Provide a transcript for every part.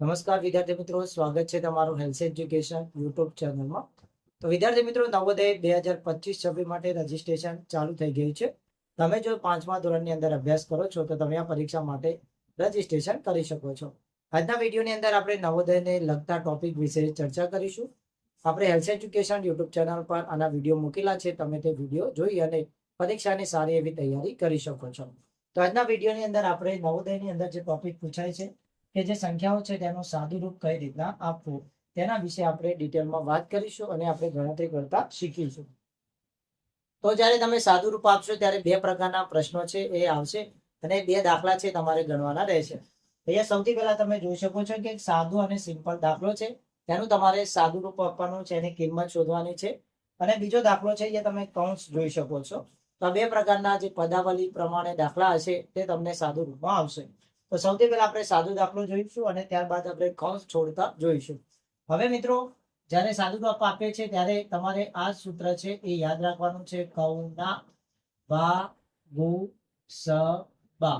નમસ્કાર વિદ્યાર્થી મિત્રો, સ્વાગત છે તમારું હેલ્થ એજ્યુકેશન યુટ્યુબ ચેનલમાં. તો વિદ્યાર્થી મિત્રો, નવોદય બે હજાર પચીસ છવ્વીસ માટે રજીસ્ટ્રેશન ચાલુ થઈ ગયું છે. તમે જો પાંચમા ધોરણની અંદર અભ્યાસ કરો છો, તો તમે આ પરીક્ષા માટે રજીસ્ટ્રેશન કરી શકો છો. આજના વિડીયોની અંદર આપણે નવોદયને લગતા ટોપિક વિશે ચર્ચા કરીશું. આપણે હેલ્થ એજ્યુકેશન યુટ્યુબ ચેનલ પર આના વીડિયો મૂકેલા છે, તમે તે વીડિયો જોઈ અને પરીક્ષાની સારી એવી તૈયારી કરી શકો છો. તો આજના વિડીયોની અંદર આપણે નવોદયની અંદર જે ટોપિક પૂછાય છે કે જે સંખ્યાઓ છે તેનું સાદું કઈ રીતના આપવું તેના વિશે આપણે ડિટેલમાં વાત કરીશું અને આપણે ગણતરી કરતા શીખીશું. તો જ્યારે તમે સાદું આપશો ત્યારે બે પ્રકારના પ્રશ્નો છે એ આવશે અને બે દાખલા છે તમારે ગણવાના રહેશે. અહીંયા સૌથી પહેલા તમે જોઈ શકો છો કે એક અને સિમ્પલ દાખલો છે. તેનું તમારે સાદું રૂપ આપવાનું છે એની કિંમત શોધવાની છે. અને બીજો દાખલો છે એ તમે કૌંસ જોઈ શકો છો. તો બે પ્રકારના જે પદાવલી પ્રમાણે દાખલા હશે તે તમને સાદું રૂપમાં આવશે. તો સૌથી પહેલા આપણે સાદું દાખલો જોઈશું અને ત્યારબાદ આપણે કૌંસ છોડતા જોઈશું. હવે મિત્રો, જ્યારે સાદું રૂપ આપે છે, ત્યારે તમારે આ સૂત્ર છે એ યાદ રાખવાનું છે, કૌના બા ગુ, સ, બા.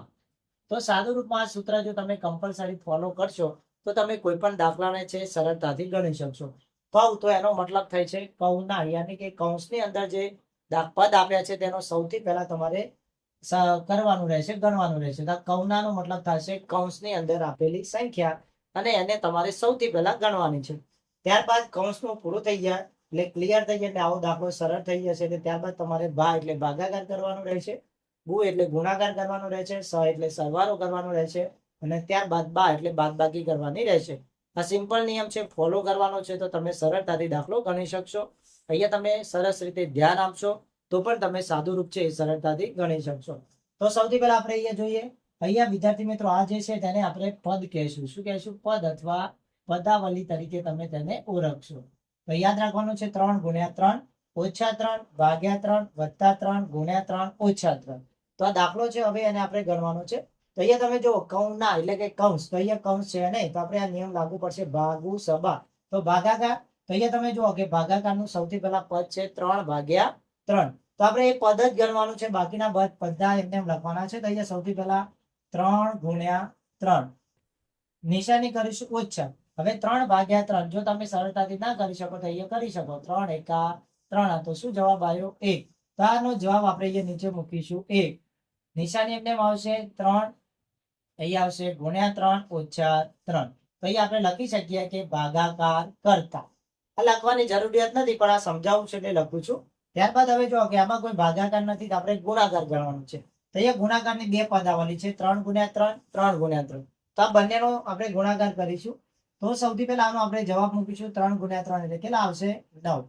તો સાદુ રૂપમાં આ સૂત્ર જો તમે કમ્પલસરી ફોલો કરશો, તો તમે કોઈ પણ દાખલાને છે સરળતાથી ગણી શકશો. કૌ તો એનો મતલબ થાય છે કૌના, યાની કે કૌંસની અંદર જે પદ આપ્યા છે, તેનો સૌથી પહેલા તમારે કરવાનું રહેશે, ગણવાનું રહેશે. કૌનાનો મતલબ થશે કૌંસની અંદર આપેલી સંખ્યા અને એને તમારે સૌથી પહેલા ગણવાની છે. ત્યારબાદ કૌંસનું પૂરું થઈ જાય, એટલે ક્લિયર થઈ જાય આવો દાખલો સરળ થઈ જશે, એટલે ત્યારબાદ તમારે ભા એટલે ભાગાકાર કરવાનું રહેશે, ગુ એટલે ગુણાકાર કરવાનું રહેશે, સ એટલે સરવારો કરવાનો રહેશે, અને ત્યારબાદ બા એટલે બાદબાકી કરવાની રહેશે. આ સિમ્પલ નિયમ છે, ફોલો કરવાનો છે, તો તમે સરળતાથી દાખલો ગણી શકશો. અહીંયા તમે સરસ રીતે ધ્યાન આપશો. તો પણ તમે સાદું રૂપ છે એ સરળતાથી ગણી શકશો. તો સૌથી પહેલા આપણે અહીંયા જોઈએ. અહીંયા વિદ્યાર્થી મિત્રો આ જે છે તેને આપણે પદ કહેશું. શું કહેશું? પદ અથવા પદાવલી તરીકે તમે તેને ઓળખશો. તો યાદ રાખવાનું છે ત્રણ ગુણ્યા ત્રણ ઓછા ત્રણ ભાગ્યા ત્રણ વત્તા ત્રણ ગુણ્યા ત્રણ ઓછા ત્રણ. તો આ દાખલો છે હવે એને આપણે ગણવાનો છે. તો અહીંયા તમે જો ના એટલે કે કૌંસ. તો અહીંયા કૌંસ છે નહીં. તો આપણે આ નિયમ લાગુ પડશે ભાગુ સભા. તો ભાગાકાર. તો અહીંયા તમે જુઓ કે ભાગાકારનું સૌથી પહેલા પદ છે ત્રણ ભાગ્યા ત્રણ. તો આપણે એ પદ જ ગણવાનું છે. બાકીના બધા એમને એમ લખવાના છે. તો અહીંયા સૌથી પહેલા ત્રણ ગુણ્યા ત્રણ. નિશાની કરીશું ઓછા. હવે ત્રણ ભાગ્યા ત્રણ. જો તમે સરળતાથી ના કરી શકો તો અહીંયા કરી શકો. ત્રણ એકા ત્રણ. તો શું જવાબ આવ્યો? એક. તો આનો જવાબ આપણે અહીંયા નીચે મૂકીશું. એક. નિશાની એમને આવશે ત્રણ. અહીંયા આવશે ગુણ્યા ત્રણ ઓછા ત્રણ. તો આપણે લખી શકીએ કે ભાગાકાર કરતા. આ લખવાની જરૂરિયાત નથી, પણ આ સમજાવું છે એટલે લખું છું. ત્યારબાદ હવે જો કે આમાં કોઈ ભાગાકાર નથી, તો આપણે ગુણાકાર ગણવાનું છે. તો અહીંયા ગુણાકારની બે પદાવલી છે, ત્રણ ગુણ્યા ત્રણ ત્રણ ગુણ્યા ત્રણ. તો આ બંનેનો આપણે ગુણાકાર કરીશું. તો સૌથી પહેલા આનો આપણે જવાબ મૂકીશું, ત્રણ ગુણ્યા ત્રણ એટલે કેટલા આવશે? નવ.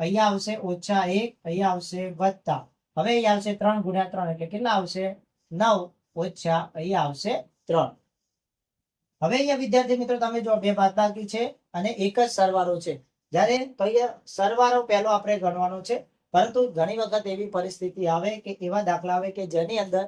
અહીંયા આવશે ઓછા એક, અહીંયા આવશે વત્તા. હવે અહીંયા આવશે ત્રણ ગુણ્યા ત્રણ એટલે કેટલા આવશે? નવ. ઓછા અહીંયા આવશે ત્રણ. હવે અહીંયા વિદ્યાર્થી મિત્રો તમે જો બે બાદબાકી છે અને એક જ સરવાળો છે. જ્યારે તો અહીંયા સરવાળો પહેલો આપણે ગણવાનો છે. પરંતુ ઘણી વખત એવી પરિસ્થિતિ આવે કે એવા દાખલા આવે કે જેની અંદર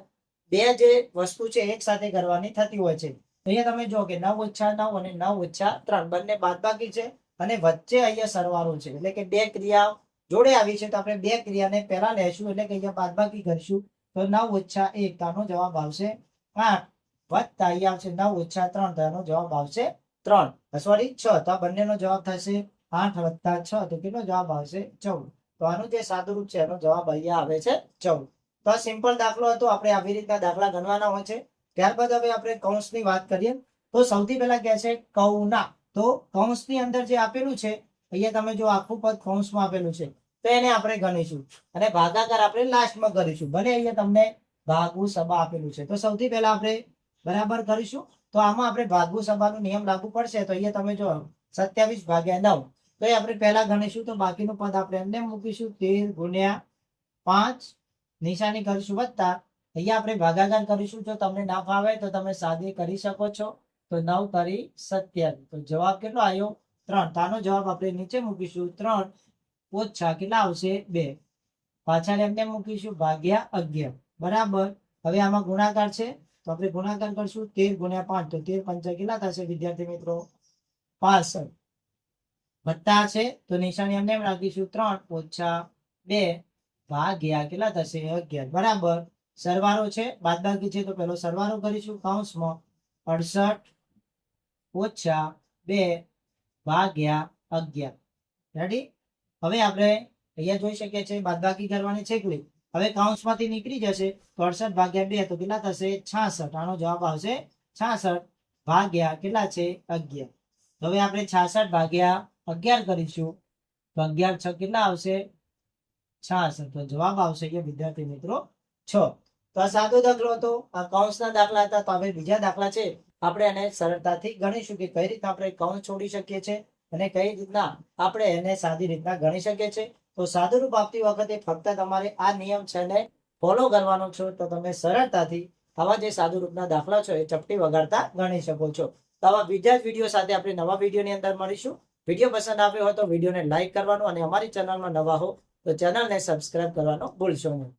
બે જે વસ્તુ છે એક સાથે કરવાની થતી હોય છે. અહીંયા તમે જો કે નવ ઓછા નવ અને નવ ઓછા ત્રણ બંને બાદબાકી છે અને વચ્ચે અહીંયા સરવાળો છે. એટલે કે બે ક્રિયા જોડે આવી છે તો આપણે બે ક્રિયાને પહેલા લેશું એટલે કે અહીંયા બાદબાકી કરીશું તો નવ ઓછા એક તાનો જવાબ આવશે આઠ વત્તા અહીંયા આવશે નવ ઓછા ત્રણ તાનો જવાબ આવશે ત્રણ. સોરી છ. તો બંનેનો જવાબ થશે આઠ વત્તા છ. તો કેટલો જવાબ આવશે? ચૌદ. તો આનું જે સાદુરૂપ છે, એનો જવાબ અહીંયા આવે છે ચૌદ. તો આ સિમ્પલ દાખલો હતો, આપણે આવી રીતના દાખલા ગણવાના હોય છે. ત્યારબાદ હવે આપણે કૌંસની વાત કરીએ. તો સૌથી પહેલા કહે છે કૌના. તો કૌંસની અંદર જે આપેલું છે, અહીંયા તમે જો આખું પદ કૌંસમાં આપેલું છે, તો એને આપણે ગણીશું. અને ભાગાકાર આપણે લાસ્ટમાં કરીશું. ભલે અહીંયા તમને ભાગુ સભા આપેલું છે. તો સૌથી પહેલા આપણે બરાબર કરીશું. તો આમાં આપણે ભાગુ સભાનો નિયમ લાગુ પડશે. તો અહીંયા તમે જો સત્યાવીસ ભાગ્યા નવ. તો આપણે પહેલા ગણીશું, તો બાકીનું પદ આપણે એમને મૂકીશું. તેર ગુણ્યા પાંચ, નિશાની કરીશું વત્તા. અહીંયા આપણે ભાગાકાર કરીશું. જો તમને ના ફાવે તો તમે સાદી કરી શકો છો. તો નવ કરી સત્યાવીસ. તો જવાબ કેટલો આવ્યો? ત્રણ. તાનો જવાબ આપણે નીચે મૂકીશું. ત્રણ ઓછા કેટલા આવશે? બે. પાછળ એમને મૂકીશું ભાગ્યા અગિયાર. બરાબર? હવે આમાં ગુણાકાર છે. તો આપણે ગુણાકાર કરશું. તેર ગુણ્યા પાંચ. તો તેર પંચા કેટલા થશે? વિદ્યાર્થી મિત્રો, પાસઠ. વત્તા છે, તો નિશાની એમને એમ રાખીશું ત્રણ ઓછા બે ભાગ્યા કેટલા થશે? અગિયાર. બરાબર. સરવારો છે, બાદબાકી છે, તો પેલો સરવારો કરીશું કૌંસમાં. અડસઠ ઓછા બે ભાગ્યા અગિયાર. રેડી હવે આપણે અહીંયા જોઈ શકીએ છીએ, બાદબાકી કરવાની છે કે હવે કાઉન્સમાંથી નીકળી જશે, તો અડસઠ ભાગ્યા બે, તો કેટલા થશે? છાસઠ. આનો જવાબ આવશે છાસઠ ભાગ્યા કેટલા છે? અગિયાર. હવે આપણે છાસઠ ભાગ્યા અગિયાર કરીશું. તો અગિયાર છ કેટલા આવશે? છાસઠ તો જવાબ આવશે કે વિદ્યાર્થી મિત્રો છ. તો આ સાદો દાખલો હતો. આ કૌંસના દાખલા હતા. તો હવે બીજા દાખલા છે. આપણે એને સરળતાથી ગણીશું કે કઈ રીતના આપણે કૌંસ છોડી શકીએ છીએ અને કઈ રીતના આપણે એને સાદી રીતના ગણી શકીએ છીએ તો સાદુરૂપ આપતી વખતે ફક્ત તમારે આ નિયમ છે ને ફોલો કરવાનો છો. તો તમે સરળતાથી આવા જે સાદુરૂપના દાખલા છો એ ચપટી વગાડતા ગણી શકો છો. તો આવા બીજા જ વીડિયો સાથે આપણે નવા વિડીયોની અંદર મળીશું. વીડિયો પસંદ આવ્યો હોય તો વિડીયોને લાઇક કરવાનો અને અમારી ચેનલમાં નવા હો તો ચેનલને સબસ્ક્રાઇબ કરવાનો ભૂલશો નહીં.